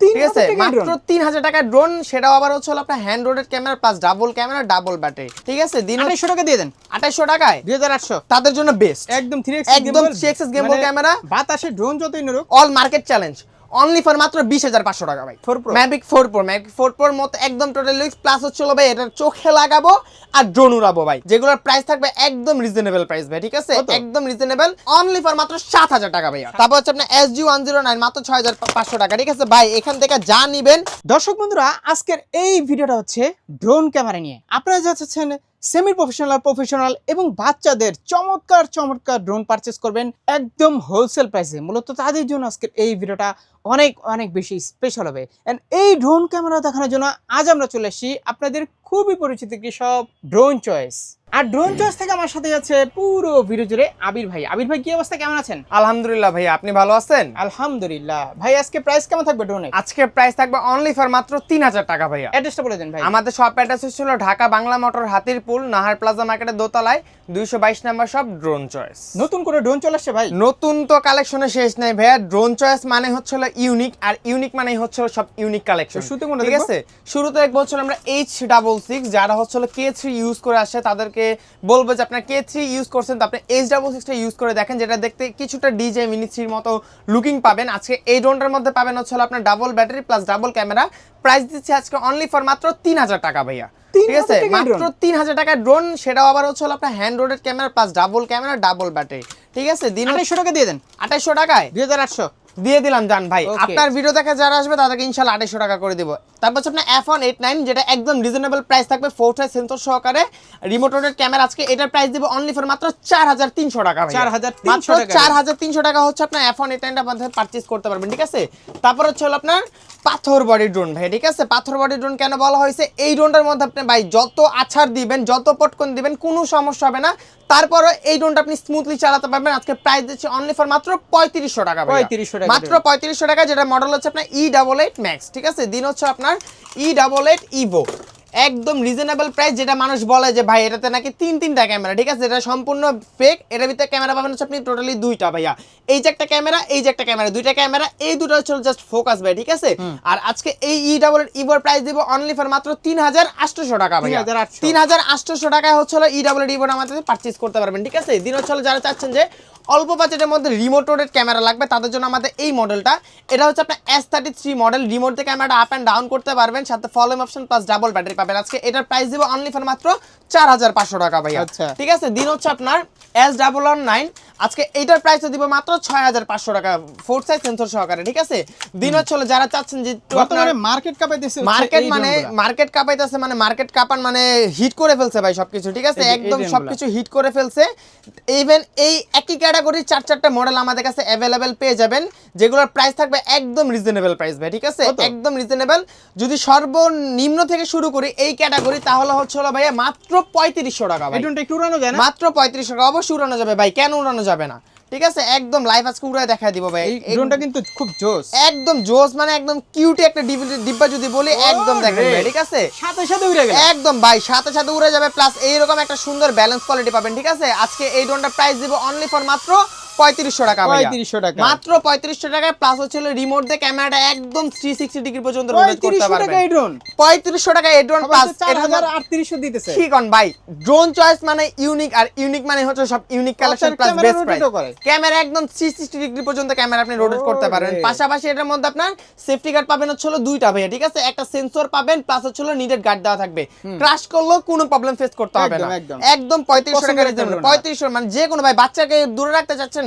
ঠিক আছে মাত্র তিন হাজার টাকা ড্রোন সেটাও আবার হচ্ছে আপনার হ্যান্ড রোডের camera plus double camera double battery ঠিক আছে দিন টাকা দিয়ে দেন। টাকায়? দুই হাজার আটশো। তাদের জন্য বেস্ট একদম থ্রি একদম 3x gimbal camera। বাতাসে ড্রোন যতই নড়ুক। All market challenge only for মাত্র বিশ হাজার পাঁচশো টাকা ভাই। 4 Pro। Mavic four pro Mavic four প্রোর মতো একদম টোটাল লুইস প্লাস হচ্ছে হলো ভাই এটা চোখে লাগাবো আর ড্রোন উড়াবো ভাই। যেগুলোর প্রাইস থাকবে একদম রিজনেবল প্রাইস ভাই ঠিক আছে? একদম রিজনেবল অনলি ফর মাত্র সাত হাজার টাকা ভাইয়া। তারপর হচ্ছে আপনার S G one zero nine মাত্র ছয় হাজার পাঁচশো টাকা ঠিক আছে? ভাই এখান থেকে যা নিবেন। দর্শক বন্ধুরা আজকের এই ভিডিওটা হচ্ছে ড্রোন ক্যামেরা নিয়ে। আপনারা যা চাচ্ছেন সেমি প্রফেশনাল প্রফেশনাল এবং বাচ্চাদের চমৎকার চমৎকার ড্রোন পারচেস করবেন একদম হোলসেল প্রাইসে মূলত তাদের জন্য আজকের এই ভিডিওটা অনেক অনেক বেশি স্পেশাল হবে। এন্ড এই ড্রোন ক্যামেরা দেখানোর জন্য আজ আমরা চলে আসি আপনাদের খুবই পরিচিত একটি সব ড্রোন চয়েস আর ড্রোন চয়েস থেকে আমার সাথে আছে পুরো ভিডিও জুড়ে আবির ভাই। আবির ভাই কি অবস্থা? কেমন আছেন? আলহামদুলিল্লাহ ভাই আপনি ভালো আছেন? আলহামদুলিল্লাহ। ভাই আজকে প্রাইস কেমন থাকবে ড্রোনের আজকে প্রাইস থাকবে অনলি ফর মাত্র তিন হাজার টাকা ভাইয়া। অ্যাড্রেসটা বলে দেন ভাই। আমাদের শপ অ্যাড্রেস ছিল ঢাকা বাংলা মোটর হাতিরপুল নাহার প্লাজা মার্কেটের দোতলায় দুইশো বাইশ নাম্বার শপ ড্রোন চয়েস নতুন করে ড্রোন চলে আসছে ভাই? নতুন তো কালেকশনে শেষ নাই ভাইয়া। ড্রোন চয়েস মানে হচ্ছে হলো ইউনিক আর ইউনিক মানে হচ্ছে সব ইউনিক কালেকশন শুরুতে কোনটা ঠিক আছে? শুরুতে হচ্ছে হলো আমরা এইচ ডাবল সিক্স যারা হচ্ছে কে থ্রি ইউজ করে আসে তাদেরকে বলব যে আপনার কে থ্রি ইউজ করছেন তো আপনি এইচ ডাবল সিক্সটা ইউজ করে দেখেন যেটা দেখতে কিছুটা ডিজে মিনি থ্রির মতো লুকিং পাবেন। আজকে এই ড্রোনটার মধ্যে পাবেন হচ্ছে আপনার double battery plus double camera price দিচ্ছি আজকে অনলি ফর মাত্র তিন হাজার টাকা ভাইয়া। ঠিক আছে? মাত্র তিন হাজার টাকার ড্রোন সেটাও আবার হচ্ছে আপনার হ্যান্ড রোডের camera plus double camera double battery ঠিক আছে? দিন আঠাইশশো টাকা দিয়ে দেন। আঠাইশশো টাকায়? দুই হাজার আটশো। দিয়ে দিলাম জান ভাই। আপনার ভিডিও দেখে যারা আসবে তাদেরকে ইনশাল্লাহ আড়াইশো টাকা করে দিব। তারপর হচ্ছে আপনার এফ ওয়ান এইট নাইন যেটা একদম রিজনেবল প্রাইস থাকবে ফোর টাই সেন্সর সহকারে। রিমোট রোডের ক্যামেরা আজকে এটার প্রাইস দিব অনলি ফর মাত্র চার হাজার তিনশো টাকা ভাই 4,300 মাত্র টাকা। চার হাজার তিনশো টাকা হচ্ছে আপনার এফ ওয়ান এইট নাইনটা মধ্যে পারচেস করতে পারবেন ঠিক আছে? তারপর হচ্ছে হলো আপনার পাথর বডি ড্রোন ভাই ঠিক আছে? পাথর বডি ড্রোন কেন বলা হয়েছে? এই ড্রোনটার মধ্যে আপনি ভাই যত আছাড় দিবেন যত পটকন দিবেন কোনো সমস্যা হবে না। তারপরে এই ড্রোনটা আপনি স্মুথলি চালাতে পারবেন। আজকে প্রাইস দিচ্ছে অনলি ফর মাত্র পঁয়ত্রিশশো টাকা। 3500 টাকা। মাত্র পঁয়ত্রিশশো টাকা যেটা মডেল হচ্ছে আপনার ই ডাবল এইট ম্যাক্স ঠিক আছে? দিন হচ্ছে আপনার ই ডাবল এইট ইভো একদম রিজনেবল প্রাইস যেটা মানুষ বলে যে ভাই এটাতে নাকি তিন তিনটা ক্যামেরা ঠিক আছে? এটা সম্পূর্ণ ফেক এটার ভিতরে ক্যামেরা পাবেন হচ্ছে আপনি টোটালি দুইটা ভাইয়া। এই যে একটা ক্যামেরা এই যে একটা ক্যামেরা দুইটা ক্যামেরা এই দুটো হচ্ছে জাস্ট ফোকাস ভাই ঠিক আছে? আর আজকে এই ই ডাবল ইভোর প্রাইস দিব অনলি ফর মাত্র তিন হাজার আটশোশো টাকা ভাইয়া। 3,800 তিন হাজার আটশোশো টাকায় হচ্ছে হলো ই ডাবল ইভোর আমাদের পারচেস করতে পারবেন ঠিক আছে? দিন হচ্ছে যারা চাচ্ছেন যে অল্প বাজেটের মধ্যে রিমোট রোডের ক্যামেরা লাগবে তাদের জন্য আমাদের এই মডেলটা এটা হচ্ছে আপনার S thirty three model remote দিয়ে ক্যামেরাটা আপ অ্যান্ড ডাউন করতে পারবেন সাথে follow me option plus double battery পাবেন। আজকে এটার প্রাইস দিব অনলি ফর মাত্র চার হাজার পাঁচশো টাকা ভাইয়া। আচ্ছা। ঠিক আছে দিন হচ্ছে আপনার এস ডাবল ওয়ান নাইন আজকে এইটার প্রাইস দিব মাত্র ছয় হাজার পাঁচশো টাকা ফোর সাইজ সেন্সর সহকারে ঠিক আছে? দিন হচ্ছে যারা চাচ্ছেন যে মার্কেট কাপাইতেছে মার্কেট মানে মার্কেট কাঁপাইতেছে মানে মার্কেট কাঁপান মানে হিট করে ফেলছে ভাই সবকিছু ঠিক আছে? একদম সবকিছু হিট করে ফেলছে। ইভেন এই একই ক্যাটাগরির চার চারটা মডেল আমাদের কাছে অ্যাভেলেবেল পেয়ে যাবেন যেগুলোর প্রাইস থাকবে একদম রিজনেবল প্রাইস ভাই ঠিক আছে? একদম রিজনেবল যদি সর্বনিম্ন থেকে শুরু করি এই ক্যাটাগরি তাহলে হচ্ছে হলো ভাইয়া মাত্র পঁয়ত্রিশশো টাকা ভাই। একটু উড়ানো যায় না? মাত্র পঁয়ত্রিশশো টাকা। অবশ্যই উড়ানো যাবে ভাই। কেন উড়ানো যাবে না? ঠিক আছে? একদম লাইভ আজকে উড়ায় দেখা দিব ভাই। এই ড্রোনটা কিন্তু খুব জোস। একদম জোস মানে একদম কিউটি একটা ডিব্বা যদি বলি একদম দেখেন ভাই ঠিক আছে? সাথে সাথে উড়ে গেল একদম ভাই সাথে সাথে উড়ে যাবে প্লাস এইরকম একটা সুন্দর ব্যালেন্স কোয়ালিটি পাবেন ঠিক আছে? আজকে এই ড্রোনটা প্রাইস দিব অনলি ফর মাত্র পঁয়ত্রিশশো টাকা। 3500 টাকা। মাত্র পঁয়ত্রিশশো টাকায় প্লাস হচ্ছে রিমোট দিয়ে ক্যামেরাটা একদম থ্রি সিক্সটি ডিগ্রি পর্যন্ত রোটেট করতে 3500 টাকা পারবেন। এই ড্রোন পঁয়ত্রিশশো টাকা এই ড্রোন প্লাস আটত্রিশশো দিতেছে। ঠিক on ভাই। ড্রোন চয়েস মানে ইউনিক আর ইউনিক মানে হচ্ছে সব unique collection plus best price. Camera একদম 360 ডিগ্রি পর্যন্ত ক্যামেরা আপনি রোটেট করতে পারবেন। পাশাপাশি এটার মধ্যে আপনার সেফটি গার্ড পাবেন হচ্ছে দুইটা ভাইয়া ঠিক আছে? একটা সেন্সর পাবেন প্লাস হচ্ছে নিডেড গার্ড দেওয়া থাকবে। ক্রাশ করলেও কোনো প্রবলেম ফেস করতে হবে না। একদম। পঁয়ত্রিশশো drone। পঁয়ত্রিশশো মানে যে কোনো ভাই বাচ্চাকে দূরে রাখতে চাচ্ছেন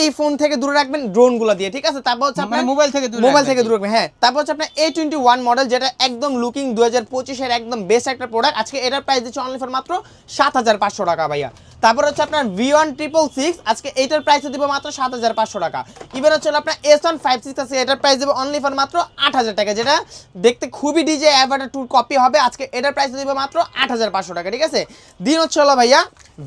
এই ফোন থেকে দূরে রাখবেন ড্রোনগুলো দিয়ে ঠিক আছে? তারপর হচ্ছে মানে আপনার মোবাইল থেকে দূরে মোবাইল থেকে দূরে রাখবেন হ্যাঁ। তারপর হচ্ছে আপনার এ টোয়েন্টি ওয়ান মডেল যেটা একদম লুকিং দু হাজার পঁচিশের একদম বেস্ট একটা প্রোডাক্ট আজকে এটার প্রাইস দিচ্ছে অনলি ফর মাত্র সাত হাজার পাঁচশো টাকা ভাইয়া। তারপর হচ্ছে আপনার ভি ওয়ান ট্রিপল সিক্স আজকে এইটার প্রাইস দিব মাত্র সাত হাজার পাঁচশো টাকা। ইভেন হচ্ছে আপনার এস ওয়ান ফাইভ সিক্স আছে এটার প্রাইস দেবো অনলি ফর মাত্র আট হাজার টাকা যেটা দেখতে খুবই ডিজে অ্যাভাটার টুর কপি হবে। আজকে এটার প্রাইস দিব মাত্র আট হাজার পাঁচশো টাকা ঠিক আছে? দিন হচ্ছে হলো ভাইয়া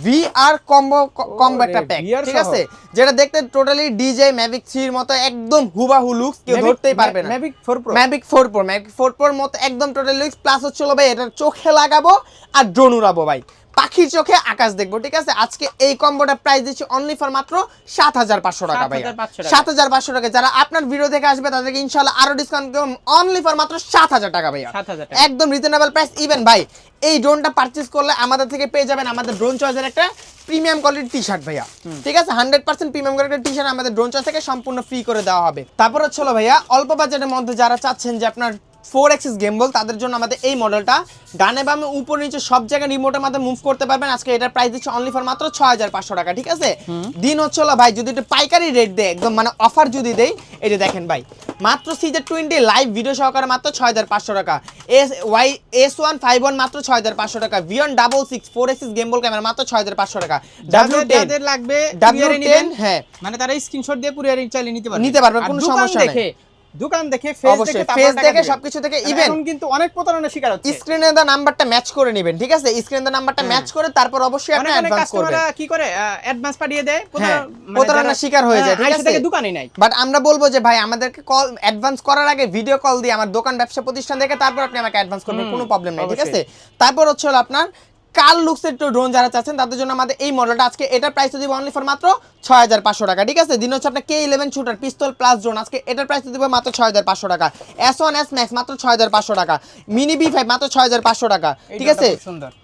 ভি আর কম্বো কম্বো একটা প্যাক ঠিক আছে? যেটা দেখতে টোটালি ডিজে ম্যাভিক থ্রির মতো একদম হুবাহু লুকস কেউ ধরতেই পারবে না। Mavic four pro Mavic four pro Mavic four প্রোর মতো একদম টোটালি লুকস প্লাস হচ্ছে ভাই এটা চোখে লাগাবো আর ড্রোন উড়াবো ভাই। পাখির চোখে আকাশ দেখব ঠিক আছে? আজকে এই কম্বোটা প্রাইস দিচ্ছি অনলি ফর মাত্র সাত হাজার পাঁচশো টাকা ভাই সাত হাজার পাঁচশো টাকা। যারা আপনার ভিডিও দেখে আসবে তাদেরকে ইনশাল্লাহ আরও ডিসকাউন্ট অনলি ফর মাত্র সাত হাজার টাকা ভাইয়া। একদম রিজনেবল প্রাইস ইভেন ভাই এই ড্রোনটা পারচেজ করলে আমাদের থেকে পেয়ে যাবেন আমাদের ড্রোন চয়েসের একটা প্রিমিয়াম কোয়ালিটির টি শার্ট ভাইয়া ঠিক আছে? হান্ড্রেড পার্সেন্ট প্রিমিয়াম কোয়ালিটির টি শার্ট আমাদের ড্রোন চয়েস থেকে সম্পূর্ণ ফ্রি করে দেওয়া হবে। তারপর হচ্ছে ভাইয়া অল্প বাজেটের মধ্যে যারা চাচ্ছেন যে আপনার ফোর এক্সিস গেমবল তাদের জন্য আমাদের এই মডেলটা ডানে বামে উপর নিচে সব জায়গায় রিমোটের মাধ্যমে মুভ করতে পারবেন। আজকে এটার প্রাইস দিচ্ছে অনলি ফর মাত্র ছয় হাজার পাঁচশো টাকা ঠিক আছে? দিন হচ্ছে ভাই যদি একটু পাইকারি রেট দেয় একদম মানে অফার যদি দেই এটা দেখেন ভাই মাত্র সিজের টোয়েন্টি লাইভ ভিডিও সহকারে মাত্র ছয় হাজার পাঁচশো টাকা। S Y S one five one মাত্র ছয় হাজার পাঁচশো টাকা। ভিওন double six four axis gimbal camera মাত্র ছয় হাজার পাঁচশো টাকা। ডাব্লিউ যাদের টেন লাগবে ডাব্লিউ টেন হ্যাঁ। মানে তারা স্ক্রিনশট দিয়ে কুরিয়ারে চাইলে নিতে পারবে। নিতে পারবে, কোনো সমস্যা নাই। দোকান দেখে ফেস দেখে ফেস দেখে সবকিছু থেকে ইভেন এখন কিন্তু অনেক প্রতারণার শিকার হচ্ছে। স্ক্রিনে দা নাম্বারটা ম্যাচ করে নেবেন ঠিক আছে? স্ক্রিনে দা নাম্বারটা ম্যাচ করে তারপর অবশ্যই আপনি অ্যাডভান্স করবেন। কি করে অ্যাডভান্স পাঠিয়ে দেয় হ্যাঁ, মানে প্রতারণার শিকার হয়ে যায়, হ্যাঁ, ঠিক আছে? নাই। বাট আমরা বলব যে ভাই আমাদেরকে কল অ্যাডভান্স করার আগে ভিডিও কল দিয়ে আমার দোকান ব্যবসা প্রতিষ্ঠান দেখে তারপর আপনি আমাকে অ্যাডভান্স করবেন কোনো প্রবলেম নেই ঠিক আছে? তারপর হচ্ছে হলো আপনার কাল লুকসের ড্রোন যারা চাচ্ছেন তাদের জন্য আমাদের এই মডেলটা আজকে এটার প্রাইস দিব অনলি ফর মাত্র ছয় হাজার পাঁচশো টাকা ঠিক আছে? দিন হচ্ছে আপনার K eleven shooter pistol plus drone আজকে এটার প্রাইস দিব মাত্র ছয় হাজার পাঁচশো টাকা। এস ওয়ান এস ম্যাক্স মাত্র ছয় হাজার পাঁচশো টাকা। মিনি বি ফাইভ মাত্র ছয় হাজার পাঁচশো টাকা ঠিক আছে?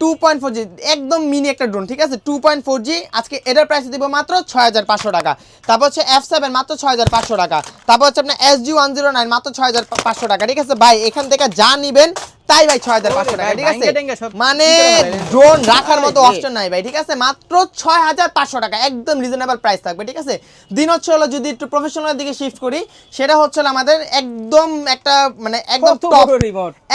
টু পয়েন্ট ফোর জি একদম মিনি একটা ড্রোন ঠিক আছে? টু পয়েন্ট ফোর জি আজকে এটার প্রাইস দিব মাত্র ছয় হাজার পাঁচশো টাকা। তারপর হচ্ছে এফ সেভেন মাত্র ছয় হাজার পাঁচশো টাকা। তারপর হচ্ছে আপনার S G one zero nine মাত্র ছয় হাজার পাঁচশো টাকা ঠিক আছে? ভাই এখান থেকে যা নিবেন তাই ভাই ছয় হাজার পাঁচশো টাকা ঠিক আছে? মানে? ড্রোন রাখার মতো নাই ভাই ঠিক আছে? মাত্র ছয় হাজার পাঁচশো টাকা একদম রিজনেবল প্রাইস থাকবে ঠিক আছে? দিন হচ্ছে হলো যদি একটু প্রফেশনাল দিকে শিফট করি সেটা হচ্ছে আমাদের একদম একটা মানে একদম টপ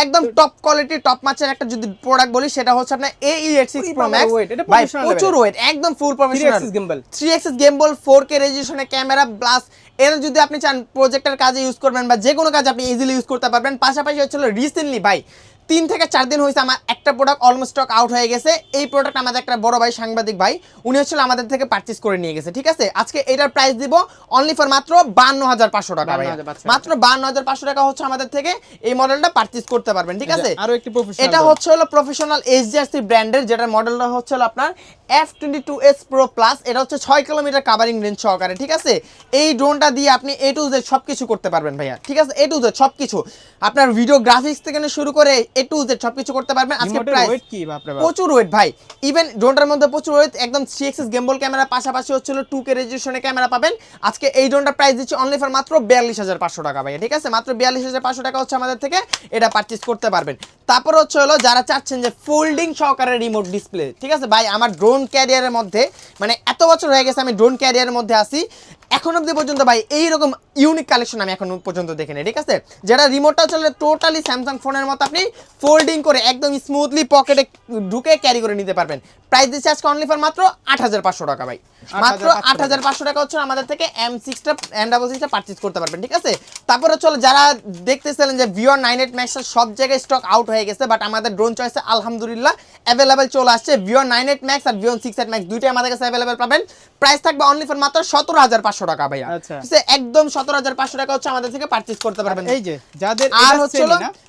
একদম টপ কোয়ালিটি টপ মাচের একটা যদি প্রোডাক্ট বলি সেটা হচ্ছে আপনার A E eight six pro max ভাই প্রচুর ওয়েট একদম full 3 professional three axis gimbal four K রেজলিউশনের camera plus এর যদি আপনি চান প্রজেক্টের কাজে ইউজ করবেন বা যে কোনো কাজে আপনি ইজিলি ইউজ করতে পারবেন পাশাপাশি হচ্ছে রিসেন্টলি ভাই তিন থেকে চার দিন হয়েছে আমার একটা প্রোডাক্ট অলমোস্ট স্টক আউট হয়ে গেছে। এই প্রোডাক্ট আমাদের একটা বড় ভাই সাংবাদিক ভাই উনি হচ্ছে আমাদের থেকে পারচেস করে নিয়ে গেছে ঠিক আছে? আজকে এটার প্রাইস দিব অনলি ফর মাত্র বান্ন হাজার পাঁচশো টাকা ভাই মাত্র বান্ন হাজার পাঁচশো টাকা হচ্ছে আমাদের থেকে এই মডেলটা পারচেস করতে পারবেন ঠিক আছে? আরও একটি প্রফেশনাল এটা হচ্ছে হলো প্রফেশনাল এইচডিআরসি ব্র্যান্ডের যেটার মডেলটা হচ্ছে আপনার F twenty two S pro plus এটা হচ্ছে ছয় কিলোমিটার কাভারিং রেঞ্জ সহকারে ঠিক আছে? এই ড্রোনটা দিয়ে আপনি এ টু জেড সব কিছু করতে পারবেন ভাইয়া ঠিক আছে? এ টু জেড সব কিছু আপনার ভিডিও গ্রাফিক্স থেকে শুরু করে এ টু জেড সব কিছু করতে পারবেন। আজকে প্রাইস প্রচুর ওয়েট ভাই। ইভেন ড্রোনটার মধ্যে প্রচুর ওয়েট একদম থ্রি এক্সেস গেম্বল ক্যামেরা পাশাপাশি হচ্ছিল টু কে রেজিস্ট্রেশনের ক্যামেরা পাবেন। আজকে এই ড্রোনটার প্রাইস দিচ্ছে অনলি ফর মাত্র বিয়াল্লিশ হাজার পাঁচশো টাকা ভাই ঠিক আছে? মাত্র বিয়াল্লিশ হাজার পাঁচশো টাকা হচ্ছে আমাদের থেকে এটা পারচেস করতে পারবেন। তারপর হচ্ছে হলো যারা চাচ্ছেন যে ফোল্ডিং সহকারে রিমোট ডিসপ্লে ঠিক আছে? ভাই আমার ড্রোন ক্যারিয়ারের মধ্যে মানে এত বছর হয়ে গেছে আমি ড্রোন ক্যারিয়ারের মধ্যে আসি এখন অব্দি পর্যন্ত ভাই এইরকম ইউনিক কালেকশন আমি এখন পর্যন্ত দেখিনি ঠিক আছে? যেটা রিমোটটা চলে টোটালি স্যামসাং ফোনের মতো আপনি ফোল্ডিং করে একদম স্মুথলি পকেটে ঢুকে ক্যারি করে নিতে পারবেন। প্রাইস দিচ্ছে আজকে অনলি ফর মাত্র আট হাজার পাঁচশো টাকা ভাই। মাত্র আট হাজার পাঁচশো টাকা হচ্ছে আমাদের থেকে এম সিক্সটা এম ডাবল সিক্সটা পারচেস করতে পারবেন ঠিক আছে? তারপরে চলো যারা দেখতেছিলেন যে ভিওর নাইন এইট ম্যাক্সের সব জায়গায় স্টক আউট হয়ে গেছে বাট আমাদের ড্রোন চয়েসে আলহামদুলিল্লাহ অ্যাভেলেবেল চলে আসছে। ভিওর নাইন এইট ম্যাক্স আর ভিওর সিক্স এইট ম্যাক্স দুইটাই আমাদের কাছে অ্যাভেলেবেল পাবেন। প্রাইস থাকবে অনলি ফর মাত্র সতেরো হাজার পাঁচশো টাকা ভাইয়া। আচ্ছা। একদম সতেরো হাজার পাঁচশো টাকা হচ্ছে আমাদের থেকে পারচেস করতে পারবেন। এই যে যাদের আর হচ্ছে?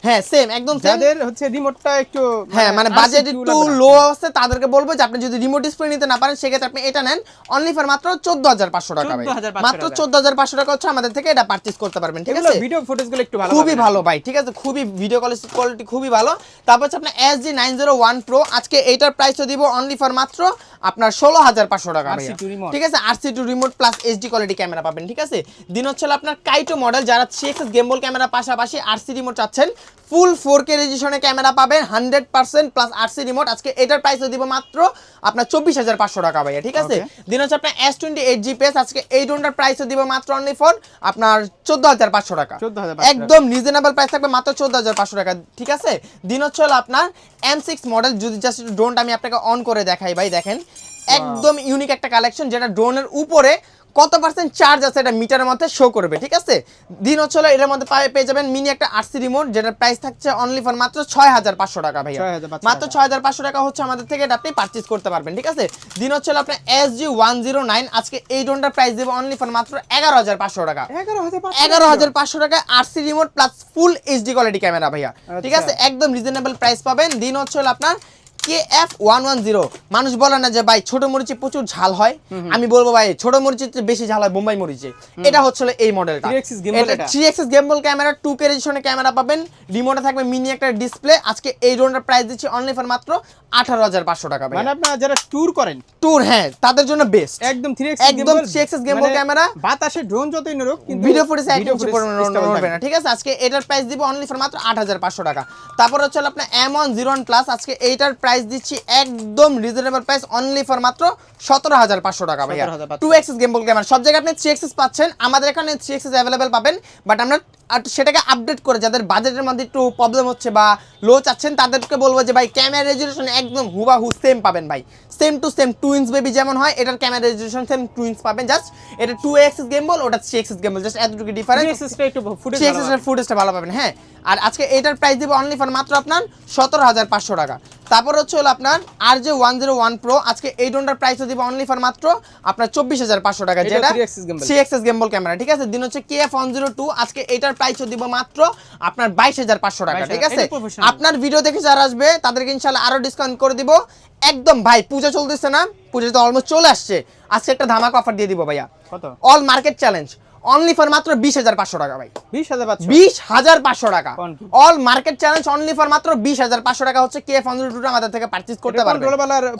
হ্যাঁ সেম একদম যাদের হচ্ছে রিমোটটা একটু হ্যাঁ মানে বাজেট একটু লো আছে তাদেরকে বলব যে আপনি যদি রিমোট ডিসপ্লে নিতে না পারেন সেক্ষেত্রে আপনি এটা নেন অনলি ফর মাত্র চোদ্দ হাজার পাঁচশো টাকা ভাই মাত্র চোদ্দ হাজার পাঁচশো টাকা হচ্ছে আমাদের থেকে এটা পারচেস করতে পারবেন ঠিক আছে? ভিডিও ফুটেজগুলো একটু ভালো খুবই ভালো ভাই ঠিক আছে? খুবই ভিডিও কোয়ালিটি খুবই ভালো। তারপর হচ্ছে আপনার S G nine zero one pro আজকে এইটার প্রাইসও দিব অনলি ফর মাত্র আপনার ষোলো হাজার পাঁচশো টাকা ভাইয়া। RC2 remote। ঠিক আছে? RC two remote plus HD quality camera পাবেন ঠিক আছে? দিন হচ্ছে আপনার কাইটো মডেল যারা থ্রি এক্সেস গেমবল ক্যামেরা পাশাপাশি আরসি রিমোট চাচ্ছেন ফুল ফোর কে রেজিস্ট্রেশনের ক্যামেরা পাবেন hundred percent plus RC remote আজকে এটার প্রাইসও দিব মাত্র আপনার চব্বিশ হাজার পাঁচশো টাকা ভাইয়া ঠিক আছে? দিন হচ্ছে আপনার এস টোয়েন্টি এইট জিপিএস আজকে এই ড্রোনটার প্রাইসও দিব মাত্র অনলি ফর আপনার চোদ্দ হাজার পাঁচশো টাকা। 14,500 একদম রিজনেবল প্রাইস থাকবে মাত্র চোদ্দ হাজার পাঁচশো টাকা ঠিক আছে? দিন হচ্ছে আপনার এম সিক্স মডেল যদি জাস্ট ড্রোনটা আমি আপনাকে অন করে দেখাই ভাই দেখেন। একদম ইউনিক একটা কালেকশন যেটা ড্রোনের উপরে কত পার্সেন্ট চার্জ আছে এটা মিটারের মধ্যে শো করবে ঠিক আছে? দিন হচ্ছে এটার মধ্যে পেয়ে যাবেন মিনি একটা আরসি রিমোট যেটার প্রাইস থাকছে অনলি ফর মাত্র ছয় হাজার পাঁচশো টাকা 6,500 মাত্র ছয় হাজার পাঁচশো টাকা হচ্ছে আমাদের থেকে এটা আপনি পারচেজ করতে পারবেন ঠিক আছে? দিন হচ্ছে আপনার S G one zero nine আজকে এই ড্রোনটার প্রাইস দেবো অনলি ফর মাত্র এগারো হাজার পাঁচশো টাকা। এগারো হাজার পাঁচশো টাকায় RC remote plus full HD quality camera ভাইয়া। ঠিক আচ্ছা। আছে? একদম রিজনেবল প্রাইস পাবেন। দিন হচ্ছে আপনার K F one one zero মানুষ বলে না যে ভাই ছোট মরিচে প্রচুর ঝাল হয়। আমি বলব ভাই ছোট মরিচের বেশি ঝাল হয় বোম্বাই মরিচে। এটা হচ্ছে এই মডেলটা 3axis gimbal এটা? Three axis gimbal camera two K রেজিস্ট্রেশনের ক্যামেরা পাবেন। রিমোটে থাকবে মিনি একটা ডিসপ্লে আজকে এই ড্রোনটার প্রাইস দিচ্ছি অনলি ফর মাত্র আঠারো হাজার পাঁচশো টাকা মানে আপনারা যারা ট্যুর করেন। ট্যুর হ্যাঁ তাদের জন্য বেস্ট একদম 3x একদম 3x gimbal camera। বাতাসে ড্রোন যতই ভিডিও ফুটেজ এক ইঞ্চি পরিমাণ। না ঠিক আছে? আজকে এটার প্রাইস দিব অনলি ফর মাত্র আট হাজার পাঁচশো টাকা। তারপর হচ্ছে আপনার M one zero one plus আজকে এইটার প্রাইস দিচ্ছি একদম রিজনেবল প্রাইস অনলি ফর মাত্র সতেরো হাজার পাঁচশো টাকা ভাইয়া। 17,500 টু এক্সেস গেমবল আমার সব জায়গায় আপনি থ্রি এক্সেস পাচ্ছেন। আমাদের এখানে থ্রি এক্সেস অ্যাভেলেবেল পাবেন বাট আমরা সেটাকে আপডেট করে যাদের বাজেটের মধ্যে একটু প্রবলেম হচ্ছে বা লো চাচ্ছেন তাদেরকে বলব যে ভাই ক্যামেরা রেজুলেশন একদম হুবাহু সেম পাবেন ভাই। Same to same twins baby যেমন হয় এটার ক্যামেরা রেজুলেশন সেম টুইন্স পাবেন। জাস্ট এটা টু এক্সেস গেমবল ওটা থ্রি এক্সেস গেমবল জাস্ট এতটুকু ডিফারেন্স 3x টা একটু ফুটেজ থ্রি এক্সেসের ফুটেজটা ভালো পাবেন হ্যাঁ। আর আজকে এটার প্রাইস দিব অনলি ফর মাত্র আপনার সতেরো হাজার পাঁচশো টাকা। তারপর হচ্ছে হলো আপনার আর যে ওয়ান জিরো ওয়ান প্রো আজকে এই ড্রোনটার প্রাইস দিব অনলি ফর মাত্র আপনার চব্বিশ হাজার পাঁচশো টাকা যেটা 3 axis gimbal। Three axis gimbal camera ঠিক আছে? দিন হচ্ছে K F one zero two আজকে এটার প্রাইস দিব মাত্র আপনার বাইশ হাজার পাঁচশো টাকা ঠিক আছে? আপনার ভিডিও দেখে যারা আসবে তাদেরকে ইনশাল্লাহ আরও ডিসকাউন্ট করে দিব। একদম ভাই পূজা চলতেছে না পূজা তো অলমোস্ট চলে আসছে। আজকে একটা ধামাকা অফার দিয়ে দিব ভাইয়া। All market challenge only for মাত্র বিশ হাজার পাঁচশো টাকা ভাই। 20500 বিশ হাজার পাঁচশো টাকা। All market challenge only for মাত্র বিশ হাজার পাঁচশো টাকা হচ্ছে কে ফোন আমাদের থেকে পারচেজ করতে পারবে।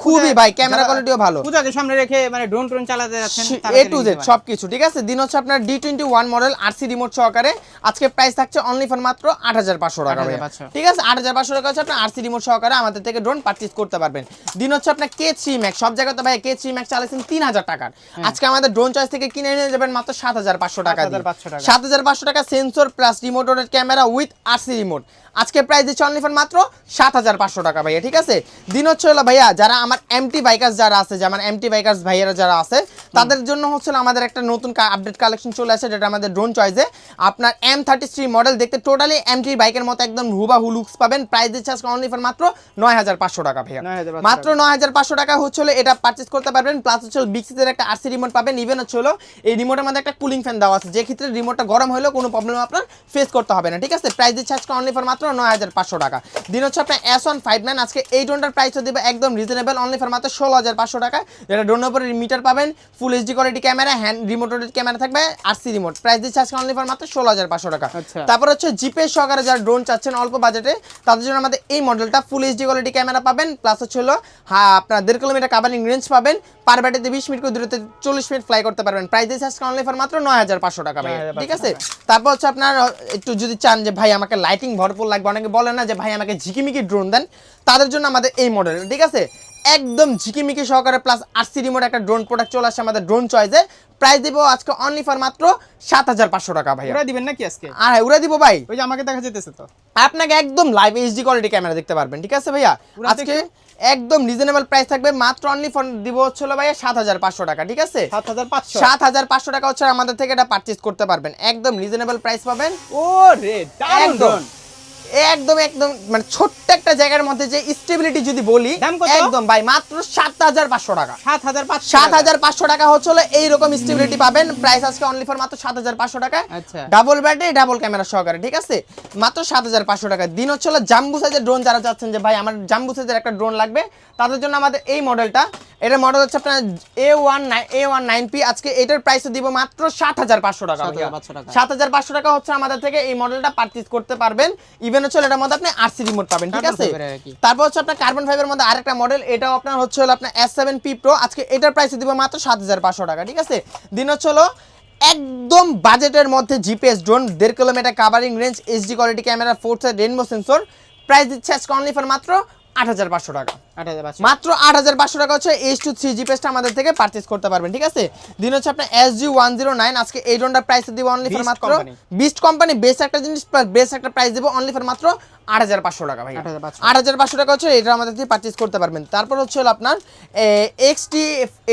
খুবই ভাই ক্যামেরা কোয়ালিটিও ভালো। পূজাকে সামনে রেখে মানে ড্রোন ট্রোন চালাতে যাচ্ছেন এ টু জেড সবকিছু ঠিক আছে? দিন হচ্ছে আপনার D twenty one model RC remote সহকারে। আজকে প্রাইস থাকছে অনলি ফর মাত্র আট হাজার পাঁচশো টাকা ভাইয়া। 8,500 ঠিক আছে? আট হাজার পাঁচশো টাকা হচ্ছে আপনার আরসি রিমোট সহকারে আমাদের থেকে ড্রোন পারচেজ করতে পারবেন। দিন হচ্ছে আপনার কে থ্রি ম্যাক্স সব জায়গাতে ভাই কে থ্রি ম্যাক্স চালাইছেন তিন হাজার টাকার। আজকে আমাদের ড্রোন চয়েস থেকে কিনে নিয়ে যাবেন মাত্র সাত হাজার পাঁচশো টাকা। সাত হাজার পাঁচশো টাকা। Sensor plus remote camera with RC remote আজকে প্রাইস দিচ্ছে অনলি ফর মাত্র সাত হাজার পাঁচশো টাকা ভাইয়া ঠিক আছে? দিন হচ্ছে হলো ভাইয়া যারা আমার এমটি বাইকার্স যারা আছে যে আমার এমটি বাইকার্স ভাইয়ারা যারা আছে তাদের জন্য হচ্ছে আমাদের একটা নতুন আপডেট কালেকশন চলে আসে যেটা আমাদের ড্রোন চয়েসে আপনার এম থার্টি থ্রি মডেল দেখতে টোটালি এমটি বাইকের মতো একদম হুবাহু লুকস পাবেন। প্রাইস দিচ্ছে আজকে অনলি ফর মাত্র নয় হাজার পাঁচশো টাকা ভাইয়া। মাত্র নয় হাজার পাঁচশো টাকা হচ্ছে এটা পারচেস করতে পারবেন। প্লাস হচ্ছে বিগ সিজের একটা আরসি রিমোট পাবেন। ইভেন হচ্ছে এই রিমোটের মধ্যে একটা কুলিং ফ্যান দেওয়া আছে। যে ক্ষেত্রে রিমোটটা গরম হলেও কোনো প্রবলেম আপনার ফেস করতে হবে না ঠিক আছে? প্রাইস দিচ্ছে আজকে অনলি ফর মাত্র নয় হাজার পাঁচশো টাকা। দিন হচ্ছে আপনার এস ওয়ান ফাইভ নাইন আজকে এই ড্রোনটার প্রাইসও দেবে একদম রিজনেবল অনলি ফর মাত্র ষোলো হাজার পাঁচশো টাকা। যেটা ড্রোনের উপরে মিটার পাবেন full HD quality camera hand remote camera থাকবে আর সি রিমোট প্রাইস দিচ্ছে আজকে অনলি ফর মাত্র ষোলো হাজার পাঁচশো টাকা। আচ্ছা। তারপর হচ্ছে জিপে সহকারে যারা ড্রোন চাচ্ছেন অল্প বাজেটে তাদের জন্য আমাদের এই মডেলটা ফুল এইচডি কোয়ালিটি ক্যামেরা পাবেন প্লাস হচ্ছে হলো হ্যাঁ আপনার দেড় কিলোমিটার কাভারিং রেঞ্জ পাবেন পার ব্যাটারিতে বিশ মিনিট করে দূরত্বে চল্লিশ মিনিট ফ্লাই করতে পারবেন। প্রাইস দিচ্ছে আজকে অনলি ফর মাত্র নয় হাজার পাঁচশো টাকা ভাই ঠিক আছে? তারপর হচ্ছে আপনার একটু যদি চান যে ভাই আমাকে লাইটিং ভরপুর লাগবে অনেকে বলে না যে ভাই আমাকে ঝিকিমিকি ড্রোন দেন তাদের জন্য আমাদের এই মডেল ঠিক আছে? একদম ঝিকিমিকি সহকারে প্লাস আরসি রিমোট একটা ড্রোন প্রোডাক্ট চলে আসছে আমাদের ড্রোন চয়েসে প্রাইস দিব আজকে অনলি ফর মাত্র সাত হাজার পাঁচশো টাকা ভাই পুরা দিবেন নাকি আজকে? আর হ্যাঁ উড়ে দিব ভাই। ওই যে আমাকে দেখা যেতেছে তো। আপনাকে একদম লাইভ এইচডি কোয়ালিটি ক্যামেরা দেখতে পারবেন ঠিক আছে ভাইয়া? আজকে একদম রিজনেবল প্রাইস থাকবে। মাত্র অনলি ফোন দিব হচ্ছে হলো ভাইয়া সাত হাজার পাঁচশো টাকা ঠিক আছে? 7500 সাত হাজার পাঁচশো টাকা হচ্ছে আমাদের থেকে এটা পারচেজ করতে পারবেন। একদম রিজনেবল প্রাইস পাবেন। ও রে একদম। একদম একদম মানে ছোট্ট একটা জায়গার মধ্যে যে স্টেবিলিটি যদি বলি একদম ভাই মাত্র সাত হাজার পাঁচশো টাকা। 7500 সাত হাজার পাঁচশো টাকা হচ্ছে এইরকম স্টেবিলিটি পাবেন। প্রাইস আজকে অনলি ফর মাত্র সাত হাজার পাঁচশো টাকা। ডাবল ব্যাটারি ডাবল ক্যামেরা সহকারে ঠিক আছে? মাত্র সাত হাজার পাঁচশো টাকা। দিন হচ্ছে হলো জাম্বু সাইজের ড্রোন যারা চাচ্ছেন যে ভাই আমার জাম্বু সাইজের একটা ড্রোন লাগবে। তাদের জন্য আমাদের এই মডেলটা এটার মডেল হচ্ছে আপনার A one A one nine P আজকে এটার প্রাইস দিব মাত্র সাত হাজার পাঁচশো টাকা 7,500 টাকা। সাত হাজার পাঁচশো টাকা হচ্ছে আমাদের থেকে এই মডেলটা পারচেজ করতে পারবেন। ইভেন হচ্ছে এটার মধ্যে আপনি আরসি রিমোট পাবেন ঠিক আছে। তারপর হচ্ছে আপনার কার্বন ফাইবার মধ্যে আরেকটা মডেল এটাও আপনার হচ্ছে হলো আপনার এস সেভেন পি প্রো আজকে এটার প্রাইস দিব মাত্র সাত হাজার পাঁচশো টাকা ঠিক আছে দিন হচ্ছে হলো একদম বাজেটের মধ্যে জিপিএস ড্রোন দেড় kilometre covering range HD quality camera four side rainbow sensor price দিচ্ছে আজকে অনলি ফর মাত্র আট হাজার পাঁচশো টাকা। 8500 মাত্র আট হাজার পাঁচশো টাকা হচ্ছে এইচ টু থ্রি জিপিএসটা আমাদের থেকে পারচেস করতে পারবেন ঠিক আছে? দিন হচ্ছে আপনার S G one zero nine আজকে এই ড্রোনটার প্রাইস দিব অনলি ফর মাত্র। বিস্ট কোম্পানি বেস্ট একটা জিনিস বেস্ট একটা প্রাইস দিব অনলি ফর মাত্র আট হাজার পাঁচশো টাকা ভাই আট হাজার পাঁচশো। টাকা হচ্ছে এটা আমাদের থেকে পারচেস করতে পারবেন। তারপর হচ্ছে হলো আপনার X T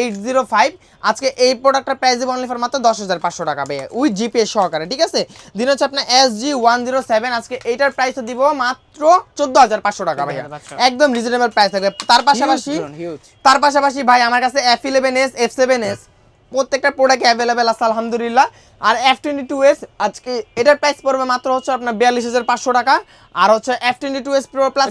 eight zero five আজকে এই প্রোডাক্টের প্রাইস দেবো অনলি ফর মাত্র দশ হাজার পাঁচশো টাকা ভাই উইথ জিপিএস সহকারে ঠিক আছে? দিন হচ্ছে আপনার S G one zero seven আজকে এইটার প্রাইস দিব মাত্র চোদ্দ হাজার পাঁচশো টাকা ভাই একদম রিজনেবল প্রাইস থাকবে। তার পাশাপাশি তার পাশাপাশি ভাই আমার কাছে F eleven S F seven S প্রত্যেকটা প্রোডাক্ট অ্যাভেলেবেল আছে আলহামদুলিল্লাহ। আর এফ টোয়েন্টি টু এস আজকে এটার প্রাইস পড়বে মাত্র হচ্ছে আপনার বিয়াল্লিশ হাজার পাঁচশো টাকা। আর হচ্ছে F twenty two S pro plus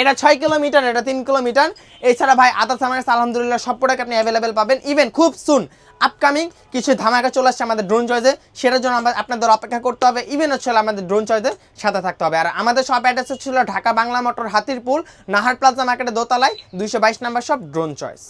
এটা ছয় কিলোমিটার এটা তিন কিলোমিটার। এছাড়া ভাই আদার্স আমার আলহামদুলিল্লাহ সব প্রোডাক্ট আপনি অ্যাভেলেবেল পাবেন ইভেন খুব সুন আপকামিং কিছু ধামাকা চলে আসছে আমাদের ড্রোন চয়েসে সেটার জন্য আমরা আপনাদের অপেক্ষা করতে হবে ইভেন হচ্ছে আমাদের ড্রোন চয়েসের সাথে থাকতে হবে। আর আমাদের সব অ্যাড্রেস ছিল ঢাকা বাংলা মোটর হাতিরপুল নাহার প্লাজা মার্কেটের দোতলায় দুইশো বাইশ নাম্বার সব ড্রোন চয়েস